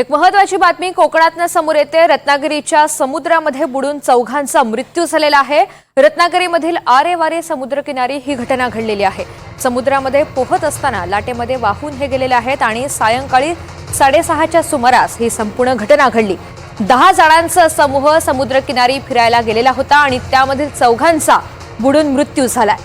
एक महत्वाची बातमी कोकणातनं समोर येते. रत्नागिरीच्या समुद्रामध्ये बुडून चौघांचा मृत्यू झालेला आहे. रत्नागिरीमधील आरे वारे समुद्रकिनारी ही घटना घडलेली आहे. समुद्रामध्ये पोहत असताना लाटेमध्ये वाहून हे गेलेले आहेत आणि सायंकाळी साडेसहाच्या सुमारास ही संपूर्ण घटना घडली. दहा जणांचा समूह समुद्रकिनारी फिरायला गेलेला होता आणि त्यामधील चौघांचा बुडून मृत्यू झालाय.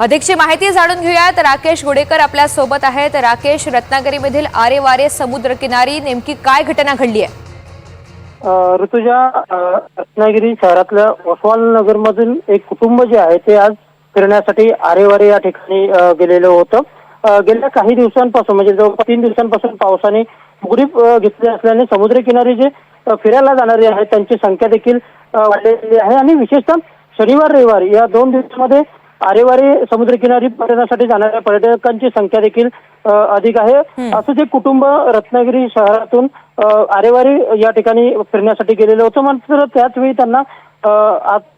अधिकची माहिती जाणून घेऊयात. राकेश गुडेकर आपल्यासोबत आहेत. राकेश रत्नागिरीमधील आरे वारे समुद्रकिनारी नेमकी काय घटना घडली आहे? ऋतुजा रत्नागिरी शहरातल्या ओसवाल नगर मधील एक कुटुंब जे आहे ते आज फिरण्यासाठी आरेवारे या ठिकाणी गेलेलं होतं. गेल्या काही दिवसांपासून म्हणजे जवळपास तीन दिवसांपासून पावसाने उघडीप घेतली असल्याने समुद्रकिनारी जे फिरायला जाणारे आहेत त्यांची संख्या देखील वाढलेली आहे. आणि विशेषतः शनिवार रविवार या दोन दिवसामध्ये आरेवारी समुद्रकिनारी पर्यटनासाठी जाणाऱ्या पर्यटकांची संख्या देखील अधिक आहे. असंच एक कुटुंब रत्नागिरी शहरातून आरेवारी या ठिकाणी फिरण्यासाठी गेलेलं होतं मात्र त्याच वेळी त्यांना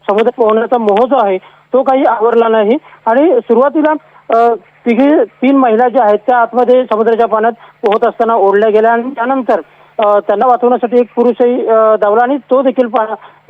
समुद्र पोहण्याचा मोह जो आहे तो काही आवरला नाही. आणि सुरुवातीला तिघे तीन महिला ज्या आहेत त्या आतमध्ये समुद्राच्या पाण्यात पोहत असताना ओढल्या गेल्या आणि त्यानंतर त्यांना वाचवण्यासाठी एक पुरुषही धावला आणि तो देखील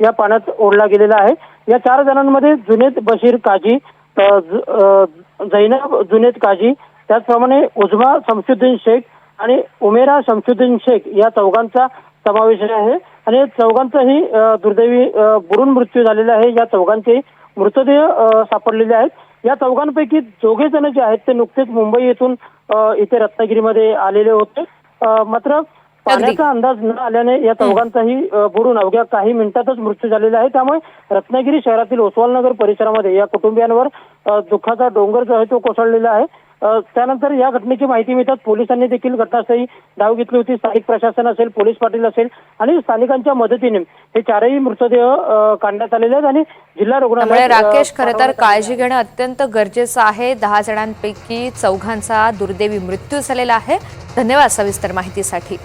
या पाण्यात ओढला गेलेला आहे. या चार जणांमध्ये जुनेद बशीर काजी ज- जैनब जुनेद काजी त्याचप्रमाणे उजमा शमशुद्दीन शेख आणि उमेरा शमशुद्दीन शेख या चौघांचा समावेश आहे. आणि चौघांचाही दुर्दैवी बुरून मृत्यू झालेला आहे. या चौघांचे मृतदेह सापडलेले आहेत. या चौघांपैकी दोघे जण जे आहेत ते नुकतेच मुंबई येथून इथे रत्नागिरीमध्ये आलेले होते. मात्र पाण्याचा अंदाज न आल्याने या चौघांचाही बुडून अवघ्या काही मिनिटातच मृत्यू झालेला आहे. त्यामुळे रत्नागिरी शहरातील ओसवालनगर परिसरामध्ये या कुटुंबियांवर दुःखाचा डोंगर जो आहे तो कोसळलेला आहे. त्यानंतर या घटनेची माहिती मिळतात पोलिसांनी देखील घटनास्थळी धाव घेतली होती. स्थानिक प्रशासन असेल पोलीस पाटील असेल आणि स्थानिकांच्या मदतीने हे चारही मृतदेह काढण्यात आलेले आहेत आणि जिल्हा अ, राकेश खरं तर काळजी घेणं अत्यंत गरजेचं आहे. दहा जणांपैकी चौघांचा दुर्दैवी मृत्यू झालेला आहे. धन्यवाद सविस्तर माहितीसाठी.